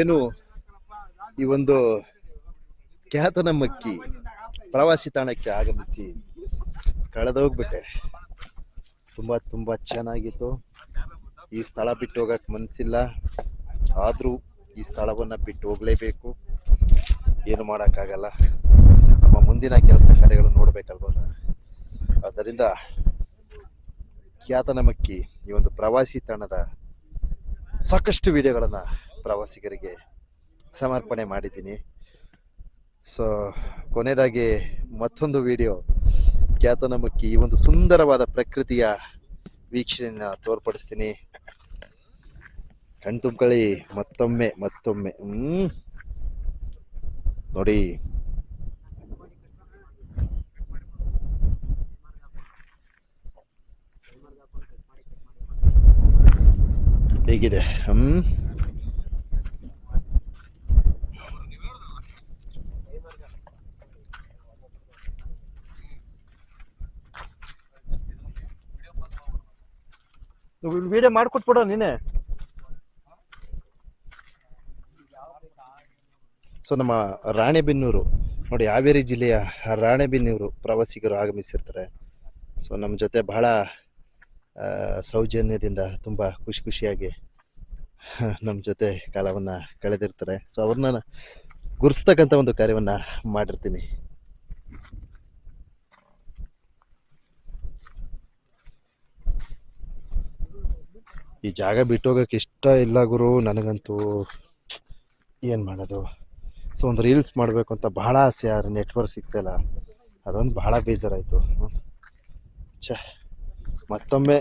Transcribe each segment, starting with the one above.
ಏನು ಈ ಒಂದು ಖ್ಯಾತನಮ್ಮಕ್ಕಿ ಪ್ರವಾಸಿ ತಾಣಕ್ಕೆ ಆಗಮಿಸಿ ಕಳೆದೋಗ್ಬಿಟ್ಟೆ. ತುಂಬ ತುಂಬ ಚೆನ್ನಾಗಿತ್ತು. ಈ ಸ್ಥಳ ಬಿಟ್ಟು ಹೋಗಕ್ಕೆ ಮನಸ್ಸಿಲ್ಲ ಆದರೂ ಈ ಸ್ಥಳವನ್ನು ಬಿಟ್ಟು ಹೋಗಲೇಬೇಕು. ಏನು ಮಾಡೋಕ್ಕಾಗಲ್ಲ. ನಮ್ಮ ಮುಂದಿನ ಕೆಲಸ ಕಾರ್ಯಗಳು ನೋಡಬೇಕಲ್ವಲ್ಲ. ಆದ್ದರಿಂದ ಖ್ಯಾತನಮಕ್ಕಿ ಈ ಒಂದು ಪ್ರವಾಸಿ ತಾಣದ ಸಾಕಷ್ಟು ವಿಡಿಯೋಗಳನ್ನು ಪ್ರವಾಸಿಗರಿಗೆ ಸಮರ್ಪಣೆ ಮಾಡಿದ್ದೀನಿ. ಸೊ ಕೊನೆಯದಾಗಿ ಮತ್ತೊಂದು ವಿಡಿಯೋ. ಖ್ಯಾತನಮಕ್ಕಿ ಈ ಒಂದು ಸುಂದರವಾದ ಪ್ರಕೃತಿಯ ವೀಕ್ಷಣೆಯನ್ನು ತೋರ್ಪಡಿಸ್ತೀನಿ. ಕಣ್ ತುಂಬ್ಕೊಳ್ಳಿ, ಮತ್ತೊಮ್ಮೆ ಮತ್ತೊಮ್ಮೆ. ಹ್ಮ್. ನೋಡಿ. ಹೇಗಿದೆ? ಹ್ಮ್. ವಿಡಿಯೋ ಮಾಡ್ಕೊಟ್ಬಿಡೋ ನೀನೆ. ಸೊ ನಮ್ಮ ರಾಣೆಬೆನ್ನೂರು, ನೋಡಿ ಹಾವೇರಿ ಜಿಲ್ಲೆಯ ರಾಣೆಬೆನ್ನೂರು ಪ್ರವಾಸಿಗರು ಆಗಮಿಸಿರ್ತಾರೆ. ಸೊ ನಮ್ಮ ಜೊತೆ ಬಹಳ ಸೌಜನ್ಯದಿಂದ ತುಂಬ ಖುಷಿ ಖುಷಿಯಾಗಿ ನಮ್ಮ ಜೊತೆ ಕಾಲವನ್ನು ಕಳೆದಿರ್ತಾರೆ. ಸೊ ಅವ್ರನ್ನ ಗುರ್ಸ್ತಕ್ಕಂಥ ಒಂದು ಕಾರ್ಯವನ್ನು ಮಾಡಿರ್ತೀನಿ. ಈ ಜಾಗ ಬಿಟ್ಟೋಗಕ್ಕೆ ಇಷ್ಟ ಇಲ್ಲ ಗುರು. ನನಗಂತೂ ಏನು ಮಾಡೋದು? ಸೊ ಒಂದು ರೀಲ್ಸ್ ಮಾಡಬೇಕು ಅಂತ ಭಾಳ ಆಸೆ ಯಾರು ನೆಟ್ವರ್ಕ್ ಸಿಗ್ತಾಯಿಲ್ಲ ಅದೊಂದು ಭಾಳ ಬೇಜಾರಾಯಿತು. ಛ, ಮತ್ತೊಮ್ಮೆ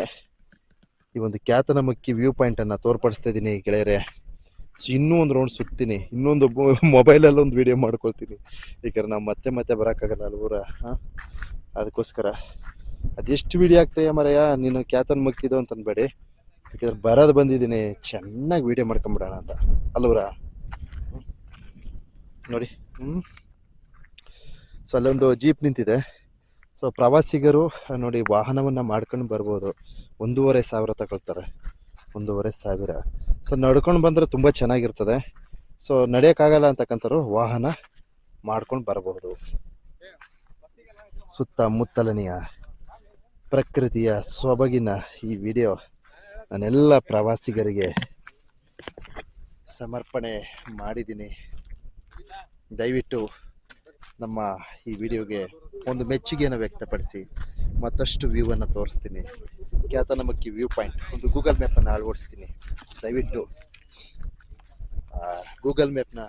ಈ ಒಂದು ಖ್ಯಾತನ ಮಕ್ಕಿ ವ್ಯೂ ಪಾಯಿಂಟನ್ನು ತೋರ್ಪಡಿಸ್ತಾ ಇದ್ದೀನಿ ಗೆಳೆಯರೆ. ಸೊ ಇನ್ನೂ ಒಂದು ರೌಂಡ್ ಸುತ್ತೀನಿ. ಇನ್ನೊಂದು ಮೊಬೈಲಲ್ಲಿ ಒಂದು ವಿಡಿಯೋ ಮಾಡ್ಕೊಳ್ತೀನಿ. ಯಾಕಂದ್ರೆ ನಾವು ಮತ್ತೆ ಮತ್ತೆ ಬರೋಕ್ಕಾಗಲ್ಲ ಅಲ್ವೂರ, ಹಾಂ? ಅದಕ್ಕೋಸ್ಕರ. ಅದೆಷ್ಟು ವಿಡಿಯೋ ಆಗ್ತಾಯ ಮರೆಯ? ನೀನು ಖ್ಯಾತನ ಮಕ್ಕಿದು ಅಂತ ಅನ್ಬೇಡಿ ಯಾಕಂದ್ರೆ ಬರೋದು ಬಂದಿದ್ದೀನಿ, ಚೆನ್ನಾಗಿ ವೀಡಿಯೋ ಮಾಡ್ಕೊಂಬಿಡೋಣ ಅಂತ. ಅಲ್ವರ ನೋಡಿ. ಹ್ಞೂ ಸೊ ಅಲ್ಲೊಂದು ಜೀಪ್ ನಿಂತಿದೆ. ಸೊ ಪ್ರವಾಸಿಗರು, ನೋಡಿ, ವಾಹನವನ್ನು ಮಾಡ್ಕೊಂಡು ಬರ್ಬೋದು. ಒಂದೂವರೆ ಸಾವಿರ ತಗೊಳ್ತಾರೆ. ಒಂದೂವರೆ ಸಾವಿರ. ಸೊ ನಡ್ಕೊಂಡು ಬಂದರೆ ತುಂಬ ಚೆನ್ನಾಗಿರ್ತದೆ. ಸೊ ನಡೆಯೋಕ್ಕಾಗಲ್ಲ ಅಂತಕ್ಕಂಥವ್ರು ವಾಹನ ಮಾಡ್ಕೊಂಡು ಬರಬಹುದು ಸುತ್ತಮುತ್ತಲನೆಯ ಪ್ರಕೃತಿಯ ಸೊಬಗಿನ ಈ ವಿಡಿಯೋ ನಾನೆಲ್ಲ ಪ್ರವಾಸಿಗರಿಗೆ ಸಮರ್ಪಣೆ ಮಾಡಿದ್ದೀನಿ. ದಯವಿಟ್ಟು ನಮ್ಮ ಈ ವಿಡಿಯೋಗೆ ಒಂದು ಮೆಚ್ಚುಗೆಯನ್ನು ವ್ಯಕ್ತಪಡಿಸಿ, ಮತ್ತಷ್ಟು ವ್ಯೂವನ್ನು ತೋರಿಸ್ತೀನಿ. ಖ್ಯಾತ ನಮಗೆ ವ್ಯೂ ಪಾಯಿಂಟ್. ಒಂದು ಗೂಗಲ್ ಮ್ಯಾಪನ್ನು ಅಳವಡಿಸ್ತೀನಿ. ದಯವಿಟ್ಟು ಗೂಗಲ್ ಮ್ಯಾಪ್ನ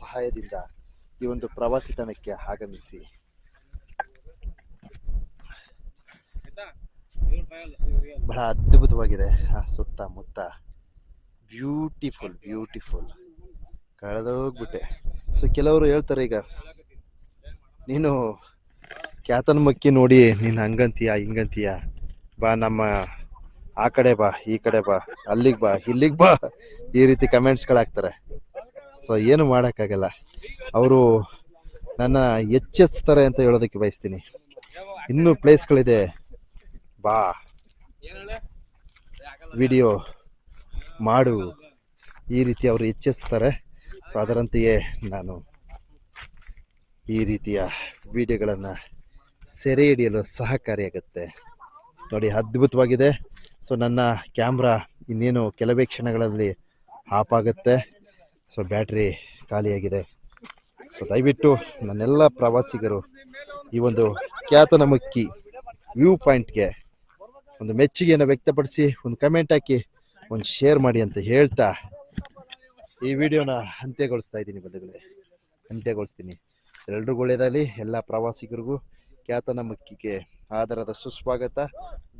ಸಹಾಯದಿಂದ ಈ ಒಂದು ಪ್ರವಾಸಿ ತಾಣಕ್ಕೆ ಆಗಮಿಸಿ. ಬಹಳ ಅದ್ಭುತವಾಗಿದೆ. ಆ ಸುತ್ತಮುತ್ತ ಬ್ಯೂಟಿಫುಲ್ ಬ್ಯೂಟಿಫುಲ್. ಕಳೆದೋಗ್ಬಿಟ್ಟೆ. ಸೊ ಕೆಲವರು ಹೇಳ್ತಾರೆ ಈಗ, ನೀನು ಕ್ಯಾತನ್ ಮಕ್ಕಿ ನೋಡಿ, ನೀನು ಹಂಗಂತೀಯ, ಹಿಂಗಂತೀಯ? ಬಾ ನಮ್ಮ ಆ ಕಡೆ ಬಾ, ಈ ಕಡೆ ಬಾ, ಅಲ್ಲಿಗೆ ಬಾ, ಇಲ್ಲಿಗೆ ಬಾ, ಈ ರೀತಿ ಕಮೆಂಟ್ಸ್ಗಳಾಗ್ತಾರೆ. ಸೊ ಏನು ಮಾಡೋಕ್ಕಾಗಲ್ಲ. ಅವರು ನನ್ನ ಎಚ್ಚೆಸ್ತಾರೆ ಅಂತ ಹೇಳೋದಕ್ಕೆ ಬಯಸ್ತೀನಿ. ಇನ್ನೂ ಪ್ಲೇಸ್ಗಳಿದೆ. ಬಾ. ವಿಡಿಯೋ ಮಾಡು. ಈ ರೀತಿ ಅವರು ಹೆಚ್ಚಿಸ್ತಾರೆ ಸೊ ಅದರಂತೆಯೇ ನಾನು ಈ ರೀತಿಯ ವಿಡಿಯೋಗಳನ್ನು ಸೆರೆ ಹಿಡಿಯಲು ಸಹಕಾರಿಯಾಗುತ್ತೆ. ನೋಡಿ, ಅದ್ಭುತವಾಗಿದೆ. ಸೊ ನನ್ನ ಕ್ಯಾಮ್ರಾ ಇನ್ನೇನು ಕೆಲವೇ ಕ್ಷಣಗಳಲ್ಲಿ ಆಫ್ ಆಗುತ್ತೆ. ಸೊ ಬ್ಯಾಟ್ರಿ ಖಾಲಿಯಾಗಿದೆ. ಸೊ ದಯವಿಟ್ಟು ನನ್ನೆಲ್ಲ ಪ್ರವಾಸಿಗರು ಈ ಒಂದು ಖ್ಯಾತನಮಕ್ಕಿ ವ್ಯೂ ಪಾಯಿಂಟ್ಗೆ ಒಂದು ಮೆಚ್ಚುಗೆಯನ್ನು ವ್ಯಕ್ತಪಡಿಸಿ ಒಂದು ಕಮೆಂಟ್ ಹಾಕಿ, ಒಂದು ಶೇರ್ ಮಾಡಿ ಅಂತ ಹೇಳ್ತಾ ಈ ವಿಡಿಯೋನ ಅಂತ್ಯಗೊಳಿಸ್ತಾ ಇದ್ದೀನಿ ಬಂಧುಗಳೇ. ಅಂತ್ಯಗೊಳಿಸ್ತೀನಿ. ಎಲ್ರಿಗೂ ಒಳ್ಳೆಯದಾಗಲಿ, ಎಲ್ಲ ಪ್ರವಾಸಿಗರಿಗೂ ಖ್ಯಾತ ನಮ್ಮಕ್ಕಿಗೆ ಆಧಾರದ ಸುಸ್ವಾಗತ.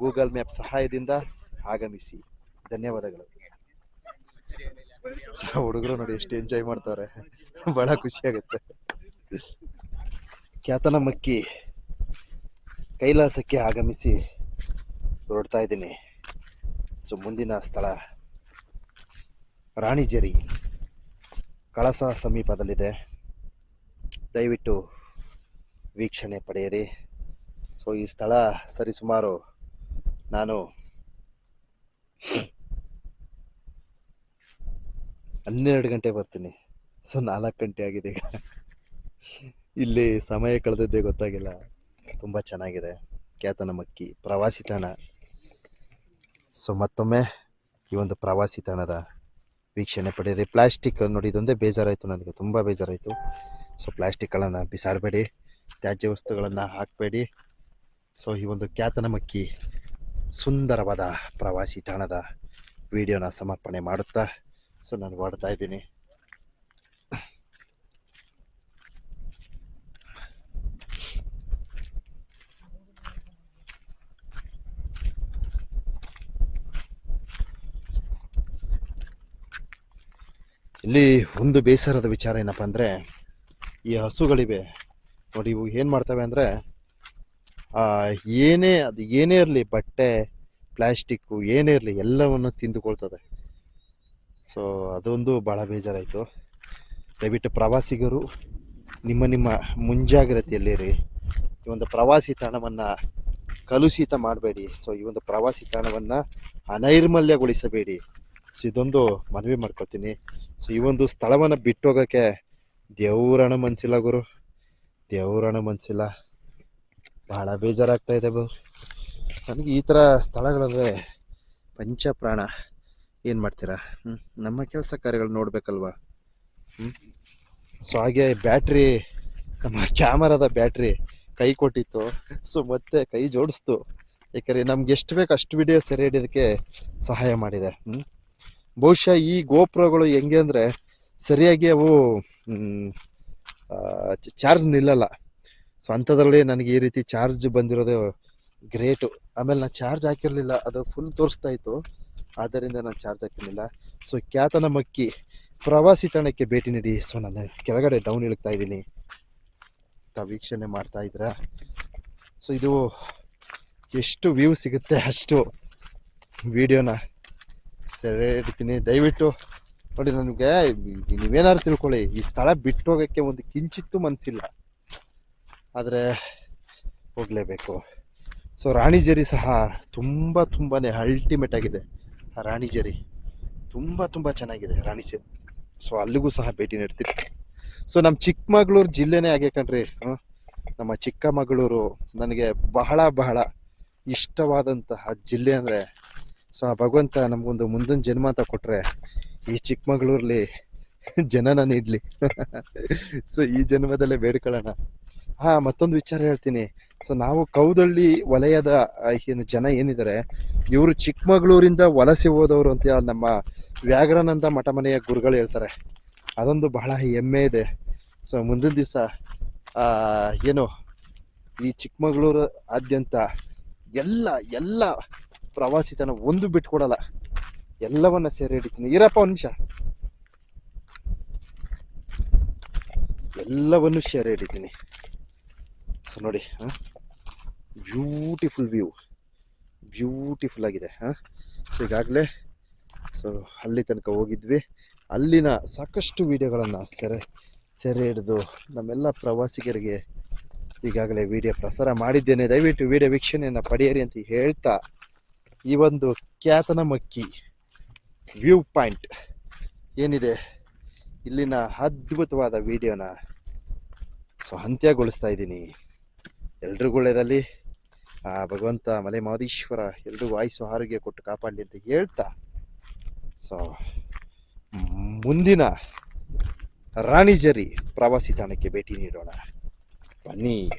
ಗೂಗಲ್ ಮ್ಯಾಪ್ ಸಹಾಯದಿಂದ ಆಗಮಿಸಿ. ಧನ್ಯವಾದಗಳು. ಹುಡುಗರು ನೋಡಿ ಎಷ್ಟು ಎಂಜಾಯ್ ಮಾಡ್ತಾರೆ ಬಹಳ ಖುಷಿ ಆಗುತ್ತೆ. ಖ್ಯಾತನ ಮಕ್ಕಿ ಕೈಲಾಸಕ್ಕೆ ಆಗಮಿಸಿ ಹೊರಡ್ತಾ ಇದ್ದೀನಿ. ಸೊ ಮುಂದಿನ ಸ್ಥಳ ರಾಣಿಜೇರಿ ಕಳಸ ಸಮೀಪದಲ್ಲಿದೆ. ದಯವಿಟ್ಟು ವೀಕ್ಷಣೆ ಪಡೆಯಿರಿ. ಸೊ ಈ ಸ್ಥಳ ಸರಿಸುಮಾರು ನಾನು ಹನ್ನೆರಡು ಗಂಟೆ ಬರ್ತೀನಿ. ಸೊ ನಾಲ್ಕು ಗಂಟೆ ಆಗಿದೆ ಈಗ. ಇಲ್ಲಿ ಸಮಯ ಕಳೆದದ್ದೇ ಗೊತ್ತಾಗಿಲ್ಲ. ತುಂಬ ಚೆನ್ನಾಗಿದೆ. ಕ್ಯಾತನಮಕ್ಕಿ ಪ್ರವಾಸಿ ತಾಣ. ಸೊ ಮತ್ತೊಮ್ಮೆ ಈ ಒಂದು ಪ್ರವಾಸಿ ತಾಣದ ವೀಕ್ಷಣೆ ಪಡೀರಿ ಪ್ಲಾಸ್ಟಿಕ್ ನೋಡಿ, ಇದೊಂದೇ ಬೇಜಾರಾಯಿತು ನನಗೆ. ತುಂಬ ಬೇಜಾರಾಯಿತು. ಸೊ ಪ್ಲಾಸ್ಟಿಕ್ಗಳನ್ನು ಬಿಸಾಡಬೇಡಿ. ತ್ಯಾಜ್ಯ ವಸ್ತುಗಳನ್ನು ಹಾಕಬೇಡಿ. ಸೊ ಈ ಒಂದು ಕ್ಯಾತನಮಕ್ಕಿ ಸುಂದರವಾದ ಪ್ರವಾಸಿ ತಾಣದ ವಿಡಿಯೋನ ಸಮರ್ಪಣೆ ಮಾಡುತ್ತಾ, ಸೊ ನಾನು ಹೊಡ್ತಾ ಇದ್ದೀನಿ. ಇಲ್ಲಿ ಒಂದು ಬೇಸರದ ವಿಚಾರ ಏನಪ್ಪ ಅಂದರೆ, ಈ ಹಸುಗಳಿವೆ. ನೋಡಿ, ಇವು ಏನು ಮಾಡ್ತವೆ ಅಂದರೆ ಏನೇ ಅದು ಏನೇ ಇರಲಿ ಬಟ್ಟೆ ಪ್ಲ್ಯಾಸ್ಟಿಕ್ಕು ಏನೇ ಇರಲಿ ಎಲ್ಲವನ್ನು ತಿಂದುಕೊಳ್ತದೆ. ಸೊ ಅದೊಂದು ಭಾಳ ಬೇಜಾರಾಯಿತು. ದಯವಿಟ್ಟು ಪ್ರವಾಸಿಗರು, ನಿಮ್ಮ ನಿಮ್ಮ ಮುಂಜಾಗ್ರತೆಯಲ್ಲಿರಿ. ಈ ಒಂದು ಪ್ರವಾಸಿ ತಾಣವನ್ನು ಕಲುಷಿತ ಮಾಡಬೇಡಿ. ಸೊ ಈ ಒಂದು ಪ್ರವಾಸಿ ತಾಣವನ್ನು ಅನೈರ್ಮಲ್ಯಗೊಳಿಸಬೇಡಿ. ಸೊ ಇದೊಂದು ಮನವಿ ಮಾಡ್ಕೊಳ್ತೀನಿ. ಸೊ ಈ ಒಂದು ಸ್ಥಳವನ್ನು ಬಿಟ್ಟೋಗೋಕ್ಕೆ ದೇವ್ರಣ ಮನ್ಸಿಲ್ಲ ಗುರು. ದೇವ್ರಣ ಮನ್ಸಿಲ್ಲ. ಬಹಳ ಬೇಜಾರಾಗ್ತಾ ಇದೆ ಬರು ನನಗೆ ಈ ಥರ ಸ್ಥಳಗಳಂದರೆ ಪಂಚಪ್ರಾಣ. ಏನು ಮಾಡ್ತೀರಾ? ಹ್ಞೂ ನಮ್ಮ ಕೆಲಸ ಕಾರ್ಯಗಳು ನೋಡಬೇಕಲ್ವಾ? ಹ್ಞೂ ಸೊ ಹಾಗೆ ಬ್ಯಾಟ್ರಿ, ನಮ್ಮ ಕ್ಯಾಮರಾದ ಬ್ಯಾಟ್ರಿ ಕೈ ಕೊಟ್ಟಿತ್ತು. ಸೊ ಮತ್ತೆ ಕೈ ಜೋಡಿಸ್ತು. ಯಾಕಂದರೆ ನಮ್ಗೆ ಎಷ್ಟು ಬೇಕು ಅಷ್ಟು ವಿಡಿಯೋ ಸೆರೆ ಹಿಡಿಯೋದಕ್ಕೆ ಸಹಾಯ ಮಾಡಿದೆ. ಹ್ಞೂ ಬಹುಶಃ ಈ ಗೋಪುರಗಳು ಹೆಂಗೆ ಅಂದರೆ ಸರಿಯಾಗಿ ಅವು ಚಾರ್ಜ್ ನಿಲ್ಲಲ್ಲ. ಸೊ ಅಂಥದ್ರಲ್ಲಿ ನನಗೆ ಈ ರೀತಿ ಚಾರ್ಜ್ ಬಂದಿರೋದು ಗ್ರೇಟು. ಆಮೇಲೆ ನಾನು ಚಾರ್ಜ್ ಹಾಕಿರಲಿಲ್ಲ, ಅದು ಫುಲ್ ತೋರಿಸ್ತಾ ಇತ್ತು. ಆದ್ದರಿಂದ ನಾನು ಚಾರ್ಜ್ ಹಾಕಿರಲಿಲ್ಲ. ಸೊ ಖ್ಯಾತನ ಮಕ್ಕಿ ಪ್ರವಾಸಿ ತಾಣಕ್ಕೆ ಭೇಟಿ ನೀಡಿ. ಸೊ ನಾನು ಕೆಳಗಡೆ ಡೌನ್ ಇಳ್ತಾ ಇದ್ದೀನಿ. ವೀಕ್ಷಣೆ ಮಾಡ್ತಾ ಇದ್ರ ಸೊ ಇದು ಎಷ್ಟು ವ್ಯೂ ಸಿಗುತ್ತೆ ಅಷ್ಟು ವಿಡಿಯೋನ ಸೆರೆ ಇಡ್ತೀನಿ ದಯವಿಟ್ಟು ನೋಡಿ ನನಗೆ ನೀವೇನಾದ್ರು ತಿಳ್ಕೊಳ್ಳಿ, ಈ ಸ್ಥಳ ಬಿಟ್ಟು ಹೋಗೋಕ್ಕೆ ಒಂದು ಕಿಂಚಿತ್ತು ಮನಸ್ಸಿಲ್ಲ ಆದರೆ ಹೋಗಲೇಬೇಕು. ಸೊ ರಾಣಿಜೇರಿ ಸಹ ತುಂಬ ತುಂಬಾ ಅಲ್ಟಿಮೇಟ್ ಆಗಿದೆ. ಆ ರಾಣಿಜೇರಿ ತುಂಬ ತುಂಬ ಚೆನ್ನಾಗಿದೆ ರಾಣಿಜೇರಿ ಸೊ ಅಲ್ಲಿಗೂ ಸಹ ಭೇಟಿ ನೀಡ್ತೀವಿ ಸೊ ನಮ್ಮ ಚಿಕ್ಕಮಗಳೂರು ಜಿಲ್ಲೆನೇ ಹಾಗೆ ಕಣ್ರಿ. ನಮ್ಮ ಚಿಕ್ಕಮಗಳೂರು ನನಗೆ ಬಹಳ ಬಹಳ ಇಷ್ಟವಾದಂತಹ ಜಿಲ್ಲೆ ಅಂದರೆ ಸೊ, ಆ ಭಗವಂತ ನಮಗೊಂದು ಮುಂದಿನ ಜನ್ಮ ಅಂತ ಕೊಟ್ಟರೆ ಈ ಚಿಕ್ಕಮಗಳೂರಲ್ಲಿ ಜನನ ನೀಡಲಿ ಸೊ, ಈ ಜನ್ಮದಲ್ಲೇ ಬೇಡ್ಕೊಳ್ಳೋಣ. ಹಾ, ಮತ್ತೊಂದು ವಿಚಾರ ಹೇಳ್ತೀನಿ. ಸೊ, ನಾವು ಕೌದಳ್ಳಿ ವಲಯದ ಏನು ಜನ ಏನಿದ್ದಾರೆ ಇವರು ಚಿಕ್ಕಮಗಳೂರಿಂದ ವಲಸೆ ಹೋದವರು ಅಂತ ನಮ್ಮ ವ್ಯಾಘ್ರಾನಂದ ಮಠ ಮನೆಯ ಗುರುಗಳು ಹೇಳ್ತಾರೆ. ಅದೊಂದು ಬಹಳ ಹೆಮ್ಮೆ ಇದೆ. ಸೊ, ಮುಂದಿನ ದಿವಸ ಏನು, ಈ ಚಿಕ್ಕಮಗಳೂರು ಆದ್ಯಂತ ಎಲ್ಲ ಎಲ್ಲ ಪ್ರವಾಸಿ ಒಂದು ಬಿಟ್ಕೊಡಲ್ಲ ಎಲ್ಲವನ್ನ ಸೇರಿ ಹಿಡಿತೀನಿ. ಇರಪ್ಪ ಒಂದು ನಿಮಿಷ. ಎಲ್ಲವನ್ನು ಸೇರಿ ಹಿಡಿತೀನಿ. ಸೊ ನೋಡಿ ಬ್ಯೂಟಿಫುಲ್ ವ್ಯೂ ಬ್ಯೂಟಿಫುಲ್ ಆಗಿದೆ, ಹಾಂ? ಸೊ ಈಗಾಗಲೇ ಸೊ ಅಲ್ಲಿ ತನಕ ಹೋಗಿದ್ವಿ. ಅಲ್ಲಿನ ಸಾಕಷ್ಟು ವಿಡಿಯೋಗಳನ್ನು ಸೆರೆ ಸೆರೆ ಹಿಡಿದು ನಮ್ಮೆಲ್ಲ ಪ್ರವಾಸಿಗರಿಗೆ ಈಗಾಗಲೇ ವಿಡಿಯೋ ಪ್ರಸಾರ ಮಾಡಿದ್ದೇನೆ. ದಯವಿಟ್ಟು ವಿಡಿಯೋ ವೀಕ್ಷಣೆಯನ್ನು ಪಡೆಯಿರಿ ಅಂತ ಹೇಳ್ತಾ ಈ ಒಂದು ಖ್ಯಾತನಮಕ್ಕಿ ವ್ಯೂ ಪಾಯಿಂಟ್ ಏನಿದೆ? ಇಲ್ಲಿನ ಅದ್ಭುತವಾದ ವಿಡಿಯೋನ ಸೊ ಅಂತ್ಯಗೊಳಿಸ್ತಾ ಇದ್ದೀನಿ. ಎಲ್ರಿಗೂ ಒಳ್ಳೆಯದಲ್ಲಿ. ಆ, ಭಗವಂತ ಮಲೆ ಮಹದೇಶ್ವರ ಎಲ್ರಿಗೂ ಆಯುಸ್ಸು ಆರೋಗ್ಯ ಕೊಟ್ಟು ಕಾಪಾಡಲಿ ಅಂತ ಹೇಳ್ತಾ. ಸೊ ಮುಂದಿನ ರಾಣಿಜರಿ ಪ್ರವಾಸಿ ತಾಣಕ್ಕೆ ಭೇಟಿ ನೀಡೋಣ. ಬನ್ನಿ.